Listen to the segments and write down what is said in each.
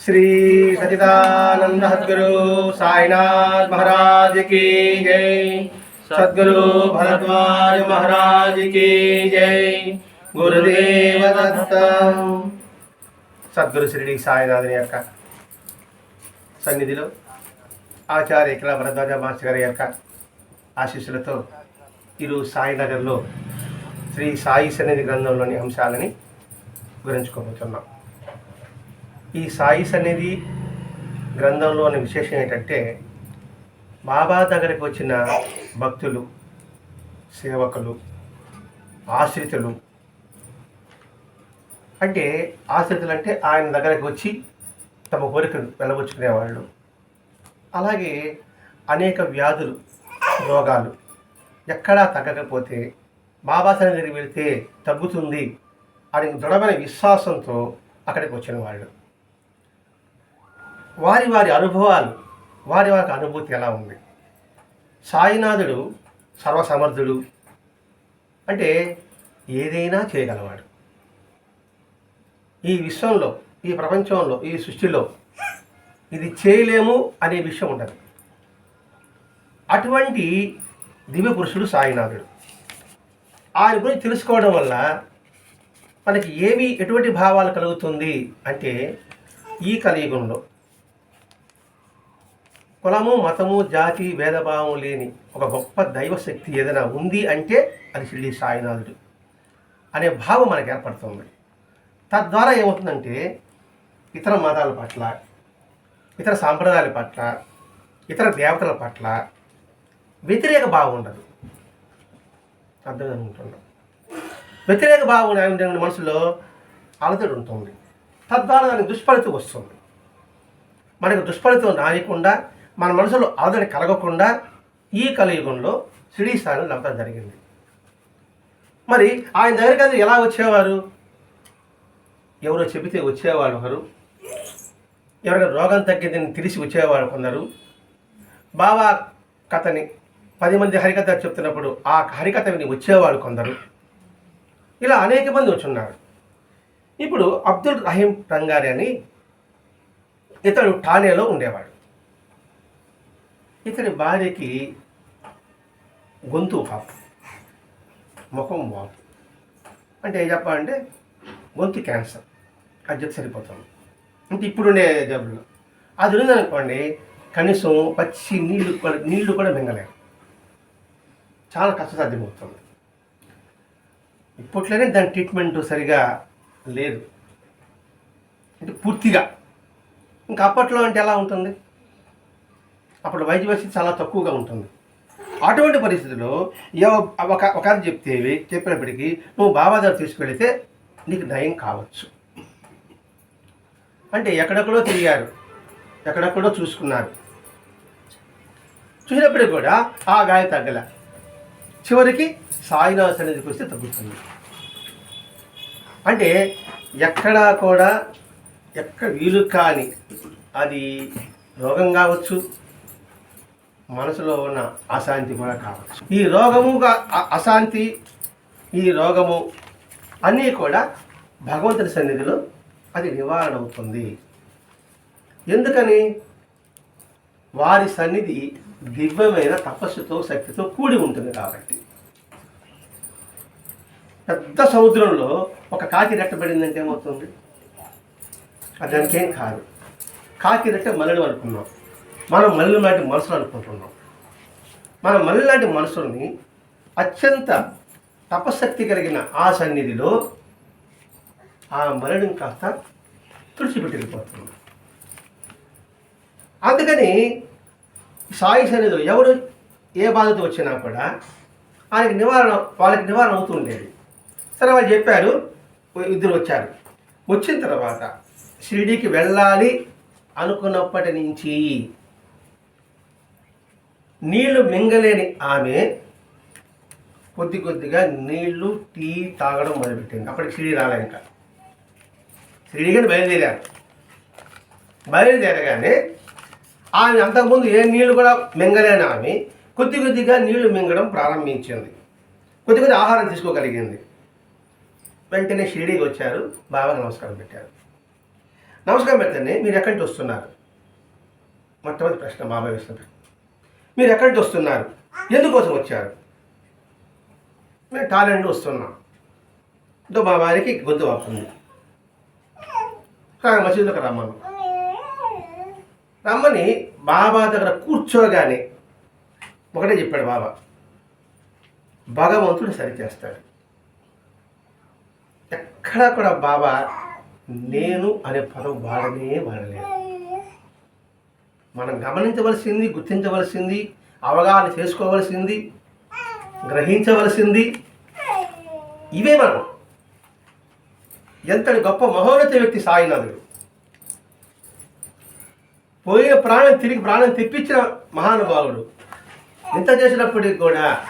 श्री सचिदानंद सदगुरु साईनाथ महाराज की जय सदगुरु भरद्वाज महाराज की जय గురుదేవ దత్త సద్గురు షిరిడి సాయినాథుని యొక్క సన్నిధిలో ఆచార్య ఇకల భరద్వాజ మాస్టర్ గారి యొక్క ఆశీస్సులతో ఈరోజు సాయినగర్లో శ్రీ సాయి సన్నిధి గ్రంథంలోని అంశాలని గురించుకోబోతున్నాం ఈ సాయి సన్నిధి గ్రంథంలోని విశేషం ఏంటంటే బాబా దగ్గరికి వచ్చిన భక్తులు సేవకులు ఆశ్రితులు అంటే ఆశ్రితులు అంటే ఆయన దగ్గరికి వచ్చి తమ కోరికలు వెళ్ళబుచ్చుకునేవాళ్ళు అలాగే అనేక వ్యాధులు రోగాలు ఎక్కడా తగ్గకపోతే బాబా సన్నిధికి వెళితే తగ్గుతుంది అని దృఢమైన విశ్వాసంతో అక్కడికి వచ్చిన వాళ్ళు వారి వారి అనుభవాలు వారి వారి అనుభూతి ఎలా ఉంది? సాయినాథుడు సర్వసమర్థుడు అంటే ఏదైనా చేయగలవాడు. ఈ విశ్వంలో ఈ ప్రపంచంలో ఈ సృష్టిలో ఇది చేయలేము అనే విషయం ఉండదు. అటువంటి దివ్య పురుషుడు సాయినాథుడు. ఆయన గురించి తెలుసుకోవడం వల్ల మనకి ఏమి ఎటువంటి భావాలు కలుగుతుంది అంటే ఈ కలియుగంలో కులము మతము జాతి భేదభావం లేని ఒక గొప్ప దైవశక్తి ఏదైనా ఉంది అంటే అది షిరిడి సాయినాథుడు అనే భావం మనకు ఏర్పడుతుంది. తద్వారా ఏమవుతుందంటే ఇతర మతాల పట్ల ఇతర సాంప్రదాయాల పట్ల ఇతర దేవతల పట్ల వ్యతిరేక భావం ఉండదు. అర్థం అనుకుంటున్నాం వ్యతిరేక భావం ఉండే మనసులో అలతడి ఉంటుంది. తద్వారా దానికి దుష్ఫలితం వస్తుంది. మనకు దుష్ఫలితం రానికుండా మన మనసులో ఆదరణ కలగకుండా ఈ కలియుగంలో షిరిడి స్థానం నమ్మటం జరిగింది. మరి ఆయన దగ్గరికి అందరూ ఎలా వచ్చేవారు? ఎవరో చెబితే వచ్చేవాళ్ళు ఒకరు ఎవరైనా రోగం తగ్గిందని తెలిసి వచ్చేవాళ్ళు కొందరు. బాబా కథని పది మంది హరికథ చెప్తున్నప్పుడు ఆ హరికథ విని వచ్చేవాళ్ళు కొందరు. ఇలా అనేక మంది వచ్చున్నారు. ఇప్పుడు అబ్దుల్ రహీం రంగారి అని ఇతడు ఠానేలో ఉండేవాడు. ఇతని భార్యకి గొంతు పాపం ముఖం వాపు అంటే ఏం చెప్పాలంటే గొంతు క్యాన్సర్. అది సరిపోతుంది. అంటే ఇప్పుడుండే జబ్బులు. అది ఉందనుకోండి కనీసం పచ్చి నీళ్ళు కూడా నీళ్ళు కూడా మింగలేరు చాలా కష్టసాధ్యమవుతుంది. ఇప్పట్లోనే దాని ట్రీట్మెంట్ సరిగా లేదు. అంటే పూర్తిగా. ఇంకా అప్పట్లో అంటే ఎలా ఉంటుంది? అప్పుడు వైద్య పరిస్థితి చాలా తక్కువగా ఉంటుంది. అటువంటి పరిస్థితుల్లో ఏ ఒక ఒక చెప్తే చెప్పినప్పటికీ నువ్వు బాబా దగ్గర తీసుకెళితే నీకు నయం కావచ్చు. అంటే ఎక్కడెక్కడో తిరిగారు. ఎక్కడెక్కడో చూసుకున్నారు. చూసినప్పటికి కూడా ఆ గాయ తగ్గల. చివరికి సాయినాథ్ సన్నిధికి వస్తే తగ్గుతుంది. అంటే ఎక్కడా కూడా ఎక్కడ వీలు కాని అది రోగం కావచ్చు మనసులో ఉన్న అశాంతి కూడా కావచ్చు. ఈ రోగముగా అశాంతి ఈ రోగము అన్నీ కూడా భగవంతుని సన్నిధిలో అది నివారణ అవుతుంది ఎందుకని? వారి సన్నిధి దివ్యమైన తపస్సుతో శక్తితో కూడి ఉంటుంది కాబట్టి. పెద్ద సముద్రంలో ఒక కాకి రెట్టబడిందంటే ఏమవుతుంది? అది దానికేం కాదు. కాకి రెట్ట మల్లెడు అనుకున్నాం. మనం మల్లి లాంటి మనసులు అనుకుంటున్నాం. మన మల్లి లాంటి మనసుల్ని అత్యంత తపశక్తి కలిగిన ఆ సన్నిధిలో ఆ మరణం కాస్త తుడిచిపెట్టుకుపోతుంది అందుకని సాయి సన్నిధిలో ఎవరు ఏ బాధతో వచ్చినా కూడా ఆయనకి నివారణ వాళ్ళకి నివారణ అవుతుండేది సరే వాళ్ళు చెప్పారు ఇద్దరు వచ్చారు. వచ్చిన తర్వాత షిరిడీకి వెళ్ళాలి అనుకున్నప్పటి నుంచి నీళ్ళు మింగలేని ఆమె కొద్ది కొద్దిగా నీళ్ళు టీ తాగడం మొదలుపెట్టింది. అప్పటికి షిరిడి రాలే ఇంకా. షిరిడికి బయలుదేరారు. బయలుదేరగానే ఆమె అంతకుముందు ఏ నీళ్ళు కూడా మింగలేని ఆమె కొద్ది కొద్దిగా నీళ్ళు మింగడం ప్రారంభించింది. కొద్ది కొద్ది ఆహారం తీసుకోగలిగింది. వెంటనే షిరిడీకి వచ్చారు. బాబాకి నమస్కారం పెట్టారు. నమస్కారం పెడితేనే మీరు ఎక్కడి నుంచి వస్తున్నారు? మొట్టమొదటి ప్రశ్న బాబాయ్ వేసిన మీరు ఎక్కడి నుంచి వస్తున్నారు? ఎందుకోసం వచ్చారు? మేము టాలెంట్ వస్తున్నాం. దో మా వారికి గొంతు వస్తుంది కానీ మసీదులోకి రమ్మను. రమ్మని బాబా దగ్గర కూర్చోగానే ఒకటే చెప్పాడు బాబా. భగవంతుడు సరిచేస్తాడు. ఎక్కడా కూడా బాబా నేను అనే పదం వాడనే వాడలేదు. మనం గమనించవలసింది గుర్తించవలసింది అవగాహన చేసుకోవలసింది గ్రహించవలసింది. ఇవే మనం. ఎంతటి గొప్ప మహోన్నత వ్యక్తి సాయినాథుడు. పోయిన ప్రాణం తిరిగి ప్రాణం తెప్పించిన మహానుభావుడు. ఇంత చేసినప్పటికి కూడా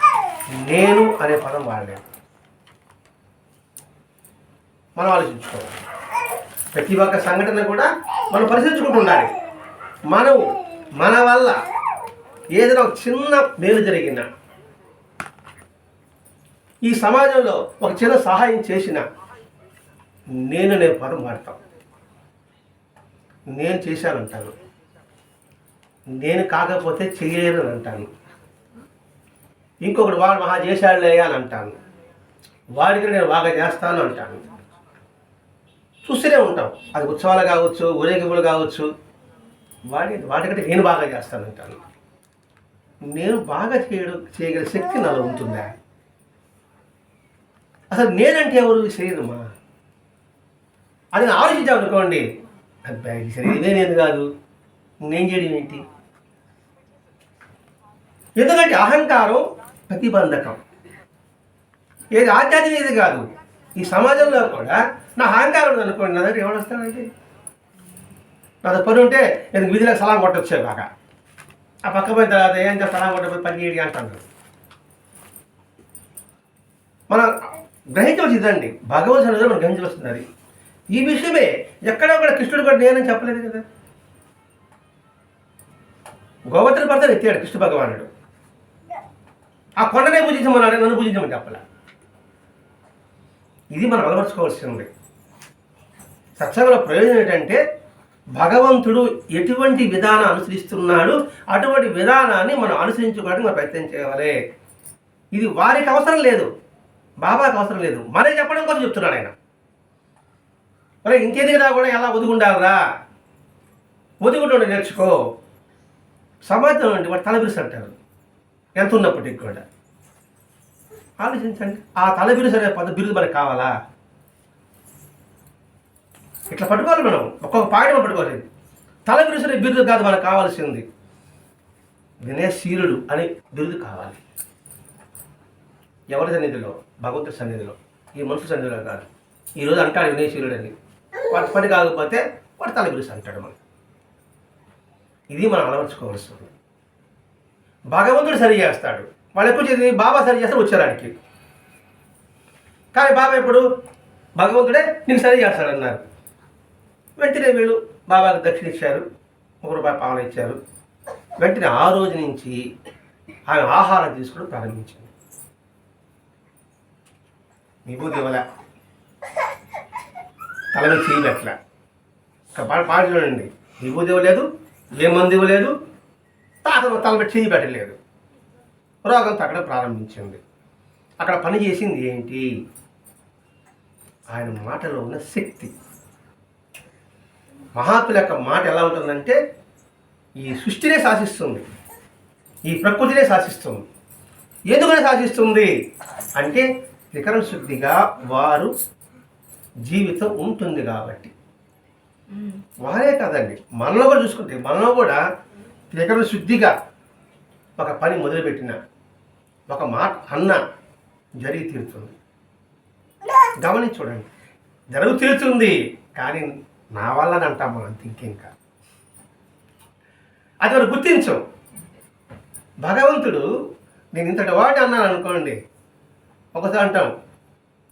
నేను అనే పదం వాడలేదు. మనం ఆలోచించుకోవాలి. ప్రతి ఒక్క సంఘటన కూడా మనం పరిశీలించుకుంటూ ఉండాలి. మనం మన వల్ల ఏదైనా ఒక చిన్న మేలు జరిగిన ఈ సమాజంలో ఒక చిన్న సహాయం చేసిన నేను నేను పదం వాడతాం నేను చేశానంటాను. నేను కాకపోతే చేయలేను అని అంటాను ఇంకొకటి వాడు మహా చేశాడులే అని అంటాను. వాడికి నేను బాగా చేస్తాను అంటాను. చూస్తూనే ఉంటాం. అది ఉత్సవాలు కావచ్చు ఊరేగింపులు కావచ్చు వాడి వాటికంటే నేను బాగా చేస్తానంటాను నేను బాగా చేయడం చేయగల శక్తి నాలో ఉంటుందా? అసలు నేనంటే ఎవరు? ఈ శరీరమా? ఆలోచించాం అనుకోండి. అబ్బాయి శరీరమే నేను కాదు. నేను చేయడం ఏంటి? ఎందుకంటే అహంకారం ప్రతిబంధకం. ఏది ఆధ్యాత్మిక ఇది కాదు. ఈ సమాజంలో కూడా నా అహంకారం అనుకోండి నా దగ్గర ఎవడు వస్తాడంటే నా పని ఉంటే నేను వీధిలో సలాం కొట్టొచ్చే బాగా ఆ పక్క పోయిన తర్వాత ఏం సలాం కొట్టకపోతే పని చేయడం అంటాను మనం గ్రహించవలసి ఇదండి. భగవత్ మనం గ్రహించవలసింది అది. ఈ విషయమే ఎక్కడో కూడా కృష్ణుడు కూడా నేనని చెప్పలేదు కదా? గోవర్ధన పడతాడు ఎత్తాడు కృష్ణ భగవానుడు. ఆ కొండనే పూజించమన్నాడు నన్ను పూజించమని చెప్పలే. ఇది మనం అలవర్చుకోవాల్సింది. సత్సంగంలో ప్రయోజనం ఏంటంటే భగవంతుడు ఎటువంటి విధానం అనుసరిస్తున్నాడు అటువంటి విధానాన్ని మనం అనుసరించుకోవడానికి మనం ప్రయత్నం చేయాలి. ఇది వారికి అవసరం లేదు. బాబాకి అవసరం లేదు. మరే చెప్పడం కోసం చెప్తున్నాడు ఆయన. మరి ఇంకెదిగినా కూడా ఎలా ఒదుగుండాలరా? ఒదుగుండు నేర్చుకో. సమాజంలో నుండి వాడు తలబిరుసు అంటారు. ఎంత ఉన్నప్పటికీ కూడా. ఆలోచించండి. ఆ తలబిరుసు అనే పద బిరుదు మనకు కావాలా? ఇట్లా పట్టుకోవాలి మనం. ఒక్కొక్క పాయింట్ మనం పట్టుకోవాలి. తల బిరుసు బిరుదు కాదు మనకు కావాల్సింది. వినయశీలుడు అనే బిరుదు కావాలి. ఎవరి సన్నిధిలో? భగవంతుడి సన్నిధిలో. ఈ మనుషుల సన్నిధిలో కాదు. ఈరోజు అంటాడు వినయశీలుడు అని. వాటి పని కాకపోతే వాడు తల బిరుసు అంటాడు మనం ఇది మనం అలవర్చుకోవాల్సింది. భగవంతుడు సరి చేస్తాడు. వాళ్ళు ఎప్పుడు చేసి బాబా సరి చేస్తాడు వచ్చేదానికి. కానీ బాబా ఇప్పుడు భగవంతుడే నీకు సరి చేస్తాడన్నారు. వెంటనే వీళ్ళు బాబాకి దక్షిణ ఇచ్చారు ఒక రూపాయి పావన ఇచ్చారు వెంటనే ఆ రోజు నుంచి ఆమె ఆహారం తీసుకోవడం ప్రారంభించింది. విభూతి ఇవ్వలే తల మీద చేయి ఒక పాట పాట చూడండి. విభూతి ఇవ్వలేదు ఏ మంది ఇవ్వలేదు తాత తల చేయి పెట్టలేదు. రోగం తగ్గడం ప్రారంభించింది. అక్కడ పని చేసింది ఏంటి? ఆయన మాటలో ఉన్న శక్తి. మహాత్ముల యొక్క మాట ఎలా ఉంటుందంటే ఈ సృష్టినే శాసిస్తుంది ఈ ప్రకృతినే శాసిస్తుంది. ఎందుకని శాసిస్తుంది? అంటే త్రికరణ శుద్ధిగా వారు జీవితం ఉంటుంది కాబట్టి. వారే కాదండి. మనలో కూడా చూసుకుంటే మనలో కూడా త్రికరణ శుద్ధిగా ఒక పని మొదలుపెట్టిన ఒక మాట అన్న జరిగి తీరుతుంది. గమనించి చూడండి. జరుగు తీరుతుంది కానీ నా వల్ల అంటాం మనం థింకింగ్ కాదు అది మనం గుర్తించం. భగవంతుడు నేను ఇంతటి వాటి అన్నాను అనుకోండి ఒకసారి అంటాం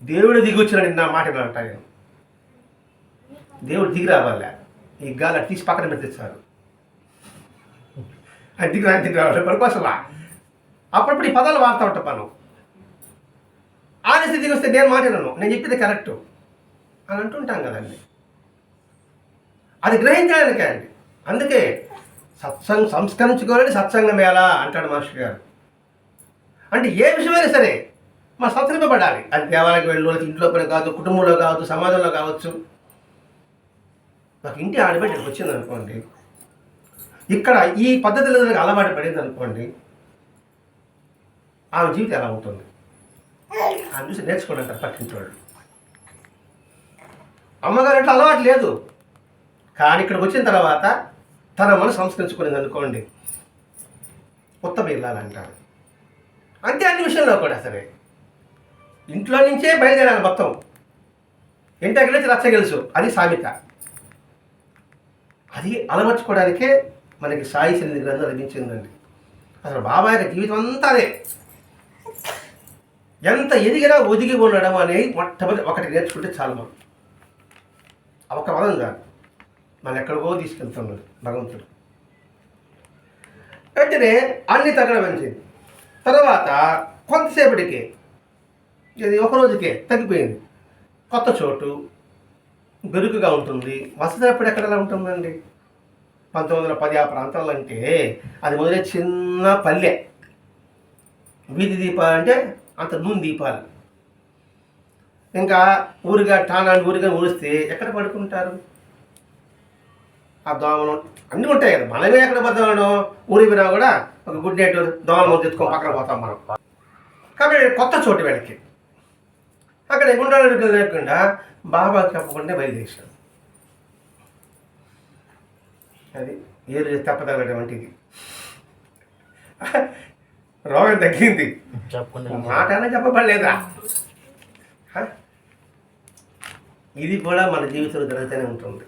దేవుడు దిగొచ్చిన వచ్చినాడు నా మాట అంటా నేను. దేవుడు దిగి రావాలే ఈ గాలి అటు తీసి పక్కన పెట్టిస్తారు అది దిగి దిగి రావాలి పడుకోసలా అప్పుడప్పుడు ఈ పదాలు వాడుతూ ఉంటాం మనం. ఆ స్థితికి వస్తే నేను మాట్లాడను నేను చెప్పింది కరెక్ట్ అని అంటుంటాం కదండి. అది గ్రహించడానికే అండి అందుకే సత్సంగ సంస్కరించుకోవాలని సత్సంగం ఎలా అంటాడు మాస్టర్ గారు. అంటే ఏ విషయమైనా సరే మా సంతరింపబడాలి అది దేవాలయకి వెళ్ళి ఇంట్లో పని కావచ్చు కుటుంబంలో కావచ్చు సమాజంలో కావచ్చు. నాకు ఇంటి ఆడబిడ్డ వచ్చింది అనుకోండి ఇక్కడ ఈ పద్ధతిలో అలవాటు పడింది అనుకోండి ఆమె జీవితం ఎలా ఉంటుంది ఆమె చూసి నేర్చుకోవడం పట్టించేవాడు అమ్మగారు అట్లా అలవాటు లేదు. కానీ ఇక్కడికి వచ్చిన తర్వాత తన మనసు సంస్కరించుకునేది అనుకోండి ఉత్తమ ఇల్లాలంటారు అంతే అన్ని విషయంలో కూడా సరే. ఇంట్లో నుంచే బయలుదేరాలి మొత్తం. ఇంటి నుంచి రచ్చ గెలుసు. అది సామెత. అది అలవర్చుకోవడానికే మనకి సాయి సన్నిధి గ్రంథం లభించిందండి. అసలు బాబా యొక్క జీవితం అంతా అదే. ఎంత ఎదిగినా ఒదిగి ఉండడం అనేది మొట్టమొదటి ఒకటి నేర్చుకుంటే చాలు మనం. ఒక పదం కాదు. మన ఎక్కడికో తీసుకెళ్తున్నాడు భగవంతుడు. వెంటనే అన్ని తగ్గడం మంచిది తర్వాత కొంతసేపటికి ఇది ఒక రోజుకే తగ్గిపోయింది. కొత్త చోటు బెరుకుగా ఉంటుంది. వసతి అప్పుడు ఎక్కడ ఉంటుందండి? పంతొమ్మిది వందల పది ఆ ప్రాంతాలు అంటే అది మొదలే చిన్న పల్లె. వీధి దీపాలు అంటే అంత నూనె దీపాలు. ఇంకా ఊరిగా టానాన్ని ఊరిగా ఊరిస్తే ఎక్కడ పడుకుంటారు? ఆ దోమలు అన్నీ ఉంటాయి కదా. మనమే ఎక్కడ పోతామనో ఊరికి పోయినా కూడా ఒక గుడ్ నైట్ దోమల ఎత్తుకొని పక్కన పోతాం మనం. కాబట్టి కొత్త చోటు వీళ్ళకి అక్కడ గుండాలు లేకుండా బాబా చెప్పకుండా బయలుదేశాడు అది ఏరు తప్పదగడం వంటిది రోగం తగ్గింది. మాట చెప్పబడలేదా? ఇది కూడా మన జీవితంలో జరుగుతూనే ఉంటుంది.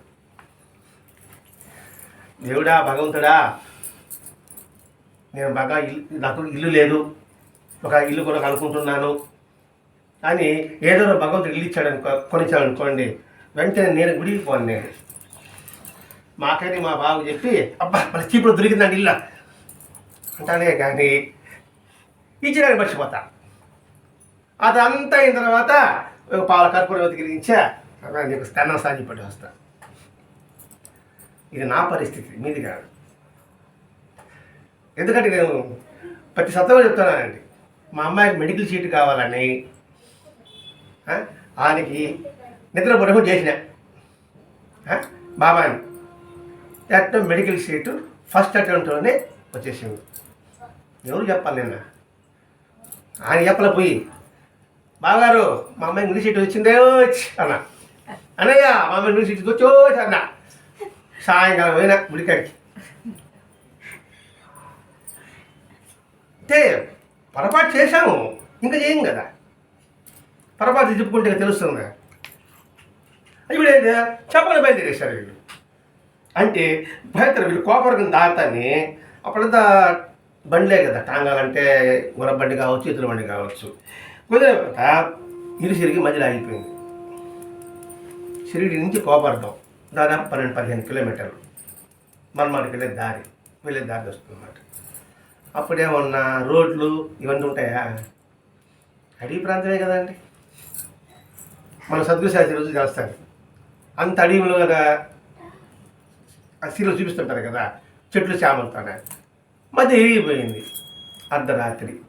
దేవుడా భగవంతుడా. నేను బాగా ఇల్లు నాకు ఇల్లు లేదు. ఒక ఇల్లు కూడా అనుకుంటున్నాను అని ఏదో భగవంతుడు ఇల్లు ఇచ్చాడు అనుకో కొనిచ్చాడు అనుకోండి వెంటనే నేను గుడికి పోను నేను. మాకని మా బాబు చెప్పి అబ్బా మన చీపుడు దొరికిందండి ఇల్లు. అంటానే కానీ ఇచ్చినాక మర్చిపోతా. అదంతా అయిన తర్వాత పాల కర్పూరం వెతికిరించా నీకు స్థానం సాగి వస్తాను వస్తా. ఇది నా పరిస్థితి మీది కాదు. ఎందుకంటే నేను ప్రతి సత్తగా చెప్తున్నానండి మా అమ్మాయికి మెడికల్ సీట్ కావాలని ఆయనకి నిద్ర పొడవు చేసిన బాబాయ్. బాబాని మెడికల్ సీటు ఫస్ట్ అటెంప్ట్లోనే వచ్చేసింది. ఎవరు చెప్పాలి నిన్న? ఆయన చెప్పలే పోయి బాగారు మా అమ్మాయి ఇంగ్లీష్ సీట్ వచ్చిందే వచ్చి అన్న. అన్నయ్య మా అమ్మాయి ఇంగ్లీష్ సీట్ వచ్చో అన్న. సాయంకాలం పోయినా గుడికాడికి. అంటే పొరపాటు చేశాము ఇంకా చేయం కదా. పొరపాటు చెప్పుకుంటే తెలుస్తుంది? ఇప్పుడు ఏంటి? చెప్పని బయలుదేరేశారు వీళ్ళు. అంటే భయంకర వీళ్ళు కోపరకం దాతాన్ని అప్పుడంతా బండ్లే కదా టాంగాలంటే గుర్ర బండి కావచ్చు ఇతర బండి కావచ్చు. కుదిరేట ఇరు సిరిగి మధ్యలో ఆగిపోయింది. సిరిడి నుంచి కోపర్థం దాదాపు పన్నెండు పదిహేను కిలోమీటర్లు. మనమాడికి వెళ్ళే దారి వెళ్ళే దారి వస్తుందన్నమాట. అప్పుడేమన్నా రోడ్లు ఇవన్నీ ఉంటాయా? అడవి ప్రాంతమే కదండి. మన సద్గురు శాస్త్రి రోజు చేస్తాడు. అంత అడవిలో ఆ సీలో చూపిస్తుంటారు కదా చెట్లు చామంతానే మధ్య ఎరిగిపోయింది అర్ధరాత్రి.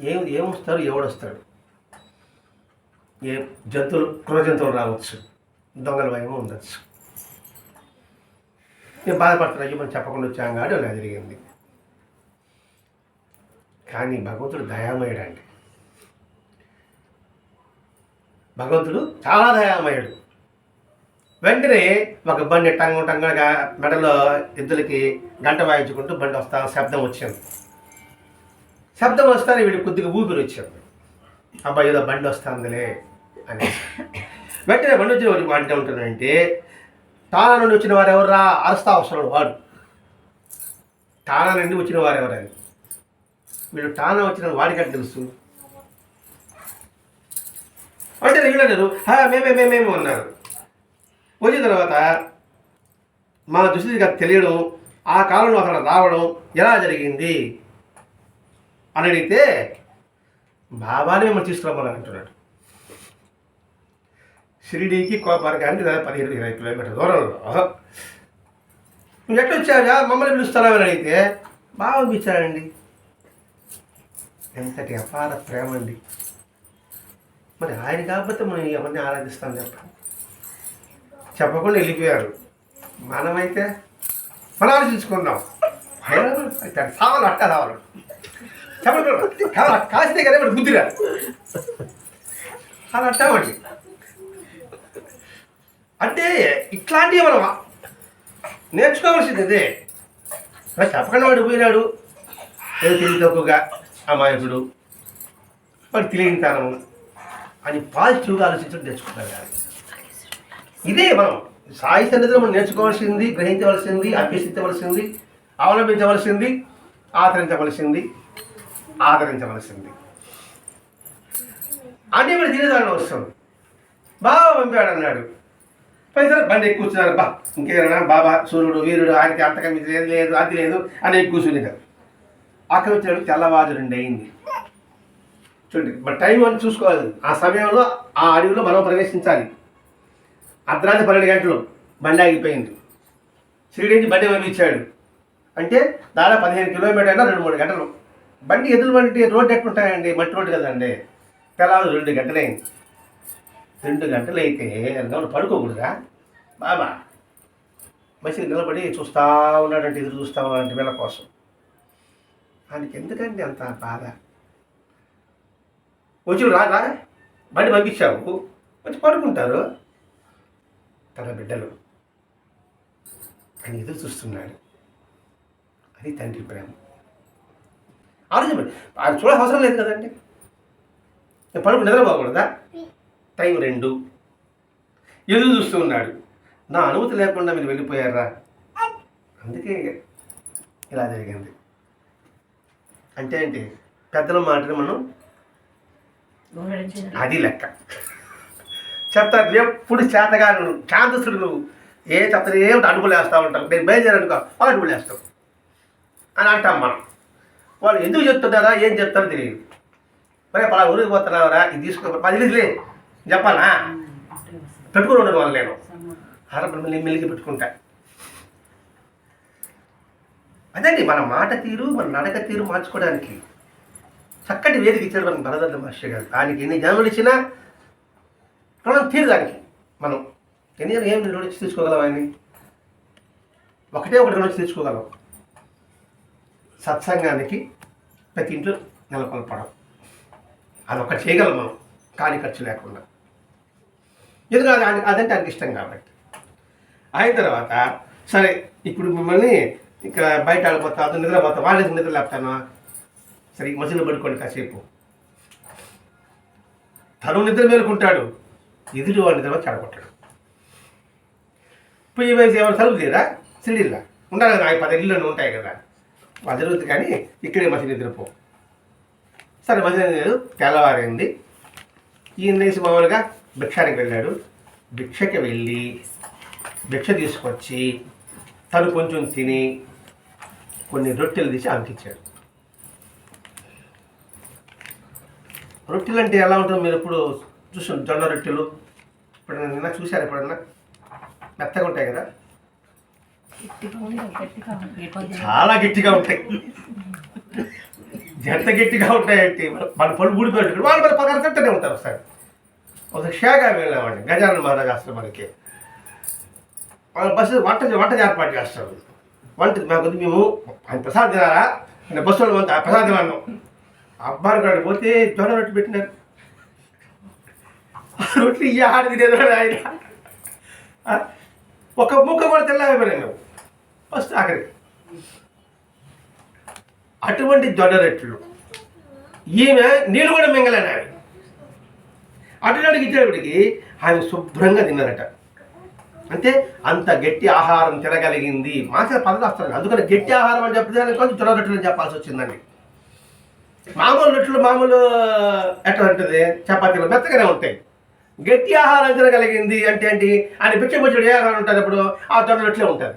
ఏం ఏమొస్తారు ఎవడొస్తాడు? ఏ జంతువులు క్రూర జంతువులు రావచ్చు. దొంగల భయం ఉండొచ్చు. నేను బాధపడుతున్నా అయ్యో మనం చెప్పకుండా వచ్చాం కాడు అలా జరిగింది. కానీ భగవంతుడు దయామయుడు అండి భగవంతుడు చాలా దయామయుడు. వెంటనే ఒక బండి టంగ టంగగా మెడలో ఇద్దరికి గంట వాయించుకుంటూ బండి వస్తా శబ్దం వచ్చింది. శబ్దం వస్తానే వీడు కొద్దిగా ఊపిరి వచ్చింది. అబ్బాయి ఏదో బండి వస్తుందిలే అని వెంటనే బండి వచ్చిన వాడితే ఉంటుందంటే తానా నుండి వచ్చిన వారు ఎవర్రా అరస్తా అవసరం వాడు. తానా నుండి వచ్చిన వారు ఎవరని వీడు తానా వచ్చిన వాడికంటే తెలుసు? అంటే వీళ్ళందరూ "హా, మేమే మేమేమో అన్నారు. వచ్చిన తర్వాత మన దృష్టిగా తెలియడం ఆ కాలంలో అక్కడ రావడం ఎలా జరిగింది? అని అడిగితే బాబానే మిమ్మల్ని తీసుకురమ్మని అంటున్నాడు. షిరిడీకి కోపారకానికి దాదాపు పదిహేను ఇరవై కిలోమీటర్ దూరంలో. నువ్వు ఎట్లా వచ్చావా మమ్మల్ని పిలుస్తున్నావని అడిగితే బాగా పంపించాడండి ఎంతటి అపార ప్రేమ అండి. మరి ఆయన కాకపోతే మనం ఎవరిని ఆరాధిస్తాం చెప్పండి చెప్పకుండా వెళ్ళిపోయారు మనమైతే మనం ఆలోచించుకున్నాం ఆయన అయితే అట్ట సావాలి. చెప్పండి కాస్తే కదా ఇప్పుడు బుద్ధిరా? అలా అట్టామండి అంటే ఇట్లాంటివి మనం నేర్చుకోవాల్సింది అదే చెప్పకుండా వాడు పోయినాడు. ఏదో తెలివి తక్కువగా అమాయకుడు వాడు తెలియనితనం అని పాజిటివ్గా ఆలోచించడం నేర్చుకుంటారు కానీ ఇదే మనం సాయి సన్నిధిలో మనం నేర్చుకోవాల్సింది గ్రహించవలసింది అభ్యసించవలసింది అవలంబించవలసింది ఆదరించవలసింది ఆదరించవలసింది. అన్నీ మరి తినేదాన్ని వస్తుంది బాగా పంపాడు అన్నాడు. పైసలు బండి ఎక్కువ కూర్చున్నారు బా ఇంకేనా బాబా సూర్యుడు వీరుడు ఆయనకి అంతకం ఇది లేదు లేదు అది లేదు అని ఎక్కువ కూర్చునేది అక్కడ వచ్చాడు తెల్లవారు రెండు అయింది. చూడండి మరి టైం అని చూసుకోవాలి. ఆ సమయంలో ఆ అడవిలో మనం ప్రవేశించాలి. అర్ధరాత్రి పన్నెండు గంటలు బండి ఆగిపోయింది. షిరిడి నుంచి బండి పంపించాడు అంటే దాదాపు పదిహేను కిలోమీటర్ అయినా రెండు మూడు గంటలు. బండి ఎదురు బండి రోడ్డు ఎట్లుంటాయండి? మట్టి రోడ్డు కదండి. తెల్లవారు రెండు గంటలైంది రెండు గంటలు అయితే గమని పడుకోకూడదా? బాబా మంచిగా నిలబడి చూస్తూ ఉన్నాడంటే ఎదురు చూస్తూ ఉన్నాడంటే వీళ్ళ కోసం. దానికి ఎందుకండి అంత బాధ? వచ్చి రాదా బండి పంపించావు. వచ్చి పడుకుంటారు. తన బిడ్డలు. అని ఎదురు చూస్తున్నాడు. అది తండ్రి ప్రేమ. ఆలోచన అది చూడ అవసరం లేదు కదండి. పడుకు నిద్రపోకూడదా? టైం రెండు. ఎదురు చూస్తూ ఉన్నాడు. నా అనుమతి లేకుండా మీరు వెళ్ళిపోయారా? అందుకే ఇలా జరిగింది. అంటే ఏంటి? పెద్దల మాటని మనం అది లెక్క. చెప్తారు ఎప్పుడు చేతగాను నువ్వు చాందసుడు నువ్వు. ఏ చెప్తారు ఏమిటి అడుగులు వేస్తూ ఉంటారు నేను బయలుదేరనుకో అడుగులు వేస్తావు. అని అంటాం మనం. వాళ్ళు ఎందుకు చెప్తున్నారా ఏం చెప్తారో తెలియదు. మరి పలా ఊరికి పోతున్నావరా? ఇది తీసుకో పది నిమిషాలే. చెప్పాలా పెట్టుకుని ఉండదు వాళ్ళు నేను మళ్ళీ మెల్లిగి పెట్టుకుంటా. అదండి మన మాట తీరు మన నడక తీరు మార్చుకోవడానికి చక్కటి వేదిక ఇచ్చాడు మన భరదత్త మాస్టర్ గారు. దానికి ఎన్ని జన్మలు ఇచ్చినా రుణం తీరు దానికి. మనం ఎన్ని ఏం రుణం ఇచ్చి తీసుకోగలం ఆయన్ని? ఒకటే ఒకటి రుణం ఇచ్చి తీసుకోగలం. సత్సంగానికి ప్రతి ఇంట్లో నెలకొల్పడం. అదొకటి చేయగలం మనం కాని ఖర్చు లేకుండా. ఎందుకంటే అది అదంటే ఆయనకి ఇష్టం కాబట్టి. అయిన తర్వాత సరే ఇప్పుడు మిమ్మల్ని ఇక్కడ బయట ఆడిపోతా అది నిద్రపోతా వాళ్ళకి నిద్ర లేపుతాను? సరే ఈ పడుకోండి కాసేపు. తను నిద్ర మేలుకుంటాడు. ఎదుటి వాడి నిద్ర చెడగొట్టాడు. ఇప్పుడు ఈ వయసు ఎవరు తలుపు తీరా సిలిల్లా ఉండాలి కదా పది ఇళ్ళు ఉంటాయి కదా. వాళ్ళు జరుగుతుంది కానీ ఇక్కడే మధ్య నిద్రపో. సరే మధ్య లేదు తెల్లవారింది. ఈయన లేచి మామూలుగా భిక్షానికి వెళ్ళాడు. భిక్షకి వెళ్ళి భిక్ష తీసుకొచ్చి తను కొంచెం తిని కొన్ని రొట్టెలు తీసి అంకించాడు రొట్టెలు అంటే ఎలా ఉంటుందో మీరు ఎప్పుడు చూసాం? జొన్న రొట్టెలు. ఇప్పుడు నిన్న చూశారు ఎప్పుడన్నా? మెత్తగా ఉంటాయి కదా? చాలా గట్టిగా ఉంటాయి. ఎంత గట్టిగా ఉంటాయంటే మన పళ్ళు ఊడిపోయి వాళ్ళు మరి పక్కన తింటూనే ఉంటారు సార్ ఒక షేగా వెళ్ళామండి గజానన మహారాజ్ ఆశ్రమానికి వాళ్ళ బస్సు వంట వంట ఏర్పాటు చేస్తారు. వంట మాకు మేము ఆయన ప్రసాద్ తినారా నేను బస్సులో వంట ప్రసాద్ తిన్నాను అబ్బాయి కాడికి పోతే జొన్న రొట్టె పెట్టినారు. రొట్టి రొట్టె ఈ ఆడ తినేది ఆయన. ఒక ముక్క కూడా తెల్లకపోయినా మేము. ఫస్ట్ ఆఖరికి. అటువంటి జొన్న రొట్టెలు. ఈమె నీళ్ళు కూడా మింగలేనాడు అటునాడికి ఇచ్చేటప్పటికి ఆమె శుభ్రంగా తిన్నారట. అంటే అంత గట్టి ఆహారం తినగలిగింది. మాసిన పదవి అందుకని గట్టి ఆహారం అని చెప్తే కొంచెం జొన్న అని చెప్పాల్సి వచ్చిందండి. మామూలు రొట్టెలు మామూలు ఎట్లా ఉంటుంది? చపాతీలు మెత్తగానే ఉంటాయి. గట్టి ఆహారం తినగలిగింది అంటే ఏంటి? ఆయన పిచ్చబుచ్చుడు ఏ ఆహారం ఉంటుంది అప్పుడు? ఆ జొన్న రొట్టెలే ఉంటుంది.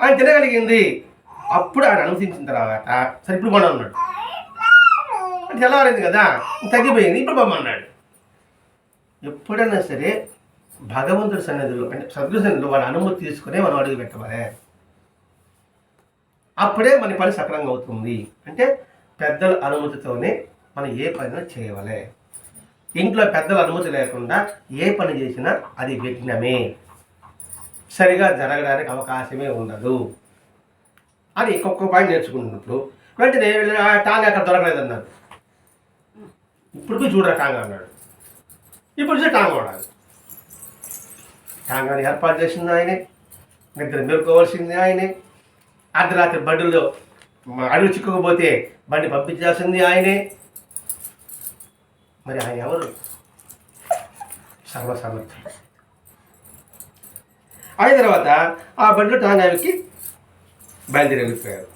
ఆయన తినగలిగింది. అప్పుడు ఆయన అనుసరించిన తర్వాత సరే ఇప్పుడు మనం ఉన్నాడు తెల్లవారింది కదా? తగ్గిపోయింది. ఇప్పుడు బొమ్మ అన్నాడు. ఎప్పుడైనా సరే భగవంతుడి సన్నిధిలో అంటే సద్గురు సన్నిధిలో వాళ్ళ అనుమతి తీసుకునే మనం అడుగు పెట్టవాలి. అప్పుడే మన పని సక్రంగా అవుతుంది. అంటే పెద్దల అనుమతితోనే మనం ఏ పని చేయవాలి. ఇంట్లో పెద్దల అనుమతి లేకుండా ఏ పని చేసినా అది విఘ్నమే. సరిగా జరగడానికి అవకాశమే ఉండదు. అని ఇంకొక పాయింట్ నేర్చుకున్నప్పుడు వెంటనే "ఆ, టాంగ్ అక్కడ దొరకలేదన్నారు ఇప్పుడు చూడరా టాంగ్ అన్నాడు. ఇప్పుడు చూసి టాంగ్ వాడాలి. ఏర్పాటు చేసింది ఆయనే. నిద్ర మేలుకోవాల్సింది ఆయనే. అర్ధరాత్రి బండిలో అడుగు చిక్కుకుపోతే బండి పంపించాల్సింది ఆయనే. మరి ఆయన ఎవరు? సర్వసమర్థుడు అయిన తర్వాత ఆ బండిలో టాంగావికి బయలుదేరి వెళ్ళిపోయారు.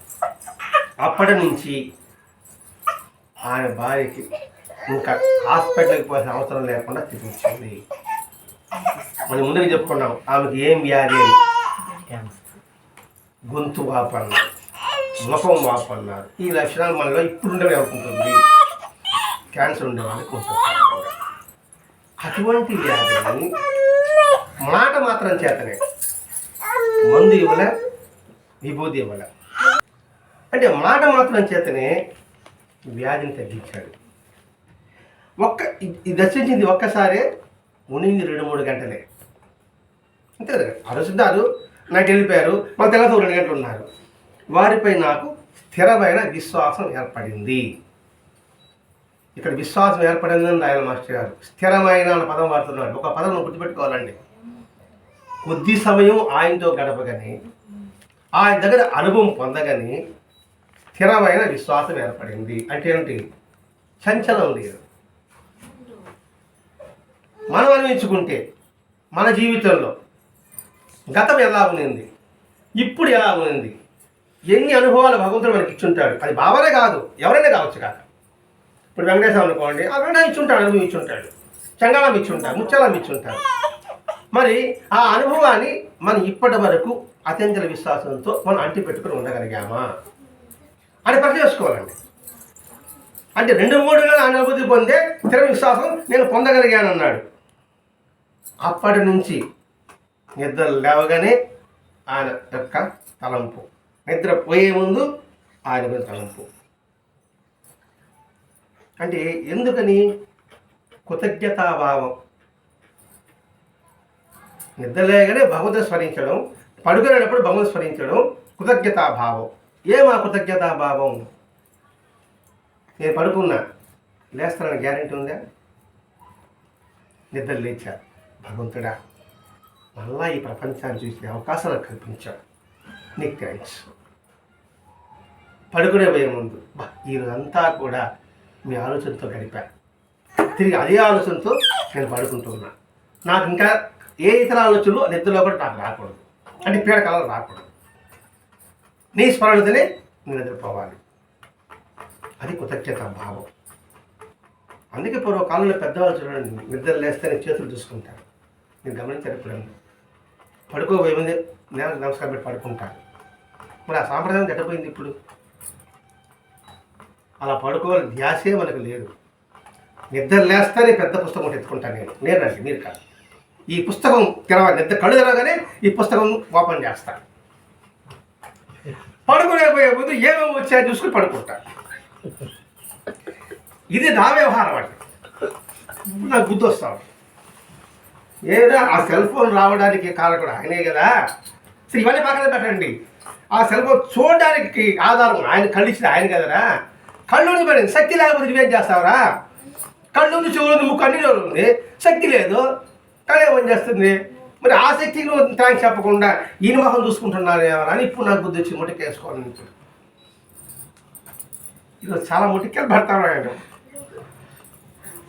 అప్పటి నుంచి ఆయన భార్యకి ఇంకా హాస్పిటల్కి పోవాల్సిన అవసరం లేకుండా చూపించింది. మనం ముందుకు చెప్పుకున్నాం ఆమెకి ఏం వ్యాధి అని. గొంతు వాపన్నారు. ముఖం వాపన్నారు. ఈ లక్షణాలు మనలో ఇప్పుడు ఉండేవి అనుకుంటుంది. క్యాన్సర్ ఉండేవాళ్ళకి ఉంటుంది అటువంటి వ్యాధిని మాట మాత్రం చేతనే. మందు ఇవ్వలే విభూతి ఇవ్వలే. అంటే మాట మాత్రం చేతనే వ్యాధిని తగ్గించాడు. ఒక్క ఈ దర్శించింది ఒక్కసారే మునిగింది రెండు మూడు గంటలే. అంతే కదా? అరుసుదారు నాకు వెళ్ళిపోయారు మన తెల్లతో రెండు గంటలు ఉన్నారు. వారిపై నాకు స్థిరమైన విశ్వాసం ఏర్పడింది. ఇక్కడ విశ్వాసం ఏర్పడిందని రాయల మాస్టర్ గారు స్థిరమైన అన్న పదం వాడుతున్నాడు ఒక పదం గుర్తుపెట్టుకోవాలండి. కొద్ది సమయం ఆయనతో గడపగని ఆయన దగ్గర అనుభవం పొందగని స్థిరమైన విశ్వాసం ఏర్పడింది. అంటే ఏంటి చంచలం లేదు. మనం అనిపించుకుంటే మన జీవితంలో గతం ఎలా ఉన్నింది ఇప్పుడు ఎలా ఉన్నింది ఎన్ని అనుభవాలు భగవంతుడు మనకి ఇచ్చుంటాడు? అది బావనే కాదు ఎవరైనా కావచ్చు కాక. ఇప్పుడు వెంకటేశ్వరం అనుకోండి ఆ వెంకటేశ్వర ఇచ్చుంటాడు అనుభవం ఇచ్చుంటాడు. చంగాళం ఇచ్చుంటాడు ముచ్చాలం ఇచ్చుంటాడు. మరి ఆ అనుభవాన్ని మనం ఇప్పటి వరకు అత్యంతల విశ్వాసంతో మనం అంటి పెట్టుకుని ఉండగలిగామా? అని ప్రశ్న చేసుకోవాలండి. అంటే రెండు మూడు నెలల అనుభూతి పొందే స్థిర విశ్వాసం నేను పొందగలిగానన్నాడు. అప్పటి నుంచి నిద్ర లేవగానే ఆయన యొక్క తలంపు. నిద్ర పోయే ముందు ఆయన మీద తలంపు. అంటే ఎందుకని? కృతజ్ఞతాభావం. నిద్రలేగానే భగవంతుని స్మరించడం పడుకునేటప్పుడు భగవంతుని స్మరించడం కృతజ్ఞతాభావం. ఏమా కృతజ్ఞతాభావం? నేను పడుకున్నా. లేస్తానని గ్యారెంటీ ఉందా? నిద్ర లేచా. భగవంతుడా మళ్ళా ఈ ప్రపంచాన్ని చూసే అవకాశం నాకు కల్పించాడు నీకు థ్యాంక్స్ పడుకునే పోయే ముందు ఈరోజంతా కూడా మీ ఆలోచనతో గడిపా. తిరిగి అదే ఆలోచనతో నేను పడుకుంటున్నా. నాకు ఇంకా ఏ ఇతర ఆలోచనలు నిద్రలో కూడా నాకు రాకూడదు. అంటే పీడకాలం రాకూడదు. నీ స్మరణతోనే నేను నిద్రపోవాలి. అది కృతజ్ఞత భావం. అందుకే పూర్వకాలంలో పెద్దవాళ్ళు చూడండి నిద్ర లేస్తేనే చేతులు చూసుకుంటారు. నేను గమనించాను ఎప్పుడన్నా పడుకోబోయే ముందే నేలకు నమస్కారం పెట్టి పడుకుంటాను మరి ఆ సాంప్రదాయం గట్టపోయింది ఇప్పుడు? అలా పడుకోవాలి ధ్యాసే మనకు లేదు. నిద్ర లేస్తేనే పెద్ద పుస్తకం ఒకటి ఎత్తుకుంటాను నేను. నేనండి మీరు కాదు. ఈ పుస్తకం తెరవాలి. నిద్ర కళ్ళు తెరవగానే ఈ పుస్తకం ఓపెన్ చేస్తాను పడుకోలేకపోయే ముందు ఏమేమి వచ్చాయో చూసుకుని పడుకుంటాను ఇది నా వ్యవహారం అండి. నాకు గుర్తు వస్తాం ఏదో ఆ సెల్ ఫోన్ రావడానికి కారకుడు ఆయనే కదా? సరే ఇవన్నీ పక్కన పెట్టండి. ఆ సెల్ ఫోన్ చూడడానికి ఆధారం ఆయన కళ్ళు ఇచ్చిన ఆయన కదరా? కళ్ళు ఉంది శక్తి లేకపోతే నువ్వేం చేస్తావురా? కళ్ళు ఉంది చెవులు ఉంది ముక్కు అన్ని ఉంది. శక్తి లేదు. కళ ఏమని చేస్తుంది? మరి ఆ శక్తికి నువ్వు థ్యాంక్స్ చెప్పకుండా ఈయన మొహం చూసుకుంటున్నారు ఏమన్నా అని ఇప్పుడు నాకు బుద్ధి వచ్చి ముటికేసుకోవాలి ఇప్పుడు ఈరోజు చాలా ముటికలు పడతారు ఆయన?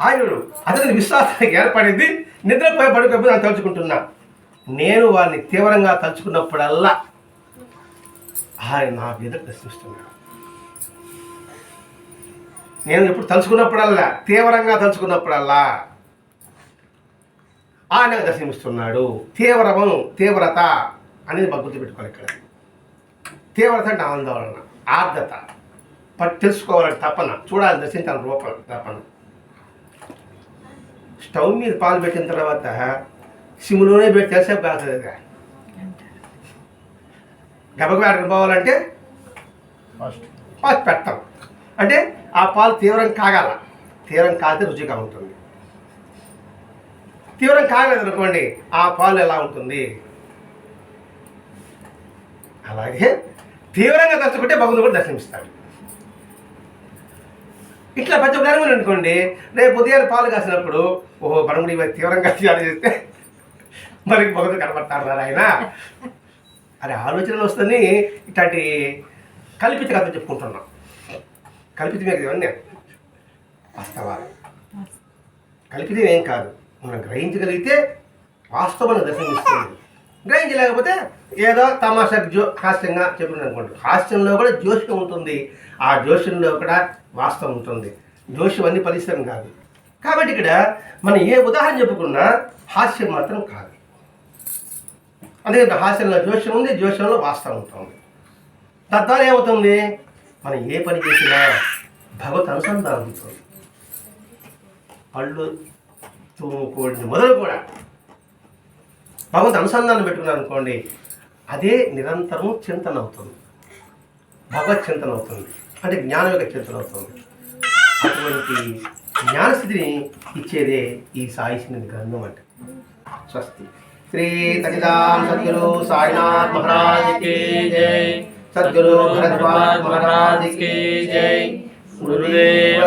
ఆయన అతని విశ్వాసానికి ఏర్పడింది నిద్రపై పడుకోకపోతే నేను తలుచుకుంటున్నా. నేను వారిని తీవ్రంగా తలుచుకున్నప్పుడల్లా ఆయన నా మీద ప్రశ్నిస్తున్నాడు. నేను ఇప్పుడు తలుచుకున్నప్పుడల్లా తీవ్రంగా తలుచుకున్నప్పుడల్లా ఆయన దర్శనమిస్తున్నాడు. తీవ్రము తీవ్రత అనేది మాకు గుర్తుపెట్టుకోవాలి ఇక్కడ. తీవ్రత అంటే ఆందోళన ఆర్ద్రత. పట్టి తెలుసుకోవాలని తపన చూడాలి దర్శించాలని రూపం తపన. స్టవ్ మీద పాలు పెట్టిన తర్వాత సిమ్లోనే పెట్టి తెలిసేపు కదా గబగబా ఎక్కడికి పోవాలంటే ఫస్ట్. పెడతాం అంటే ఆ పాలు తీవ్రం కాగాల. తీవ్రం కాగితే రుచిగా ఉంటుంది. తీవ్రం కాగలేదు అనుకోండి ఆ పాలు ఎలా ఉంటుంది? అలాగే తీవ్రంగా దర్శకుంటే భగవంతుడు కూడా దర్శనమిస్తాడు. ఇట్లా ప్రతి ఒక్కరు అనుకోండి రేపు ఉదయాన్నే పాలు కాసినప్పుడు ఓహో బనముడి మరి తీవ్రంగా ధ్యానం చేస్తే మరి భగవంతుడు కనపడతాడు ఆయన అనే ఆలోచనలు వస్తుంది ఇట్లాంటి కల్పిత కథ చెప్పుకుంటున్నాం. కల్పితమే కదా ఇవన్నీ. వాస్తవాలు. కల్పితం ఏం కాదు. మనం గ్రహించగలిగితే వాస్తవాన్ని దర్శనమిస్తుంది. గ్రహించలేకపోతే ఏదో తమాషా జో హాస్యంగా చెప్పిన అనుకోండి హాస్యంలో కూడా జోష్యం ఉంటుంది. ఆ జోష్యంలో కూడా వాస్తవం ఉంటుంది. జోష్యం అన్ని పరిశ్రమ కాదు. కాబట్టి ఇక్కడ మనం ఏ ఉదాహరణ చెప్పుకున్నా హాస్యం మాత్రం కాదు. అందుకంటే హాస్యంలో జోష్యం ఉంది జోష్యంలో వాస్తవం ఉంటుంది. తద్వారా ఏమవుతుంది? మనం ఏ పని చేసినా భగవత్ అనుసంధానం ఉంటుంది పళ్ళు తూముకోండి మొదలు కూడా భగవత్ అనుసంధానం పెట్టుకున్నారు అనుకోండి అదే నిరంతరం చింతన అవుతుంది. భగవత్ చింతన అవుతుంది. అంటే జ్ఞానం యొక్క చింతన అవుతుంది. అటువంటి జ్ఞానస్థితిని ఇచ్చేదే ఈ సాయిశ్వరుని గ్రంథం అంటే. స్వస్తి. శ్రీ సచిదాం సద్గురు సాయినాథ్ మహారాజ్కి జై. సద్గురు భరద్వాజ్ మహారాజ్కి జై. గురుదేవ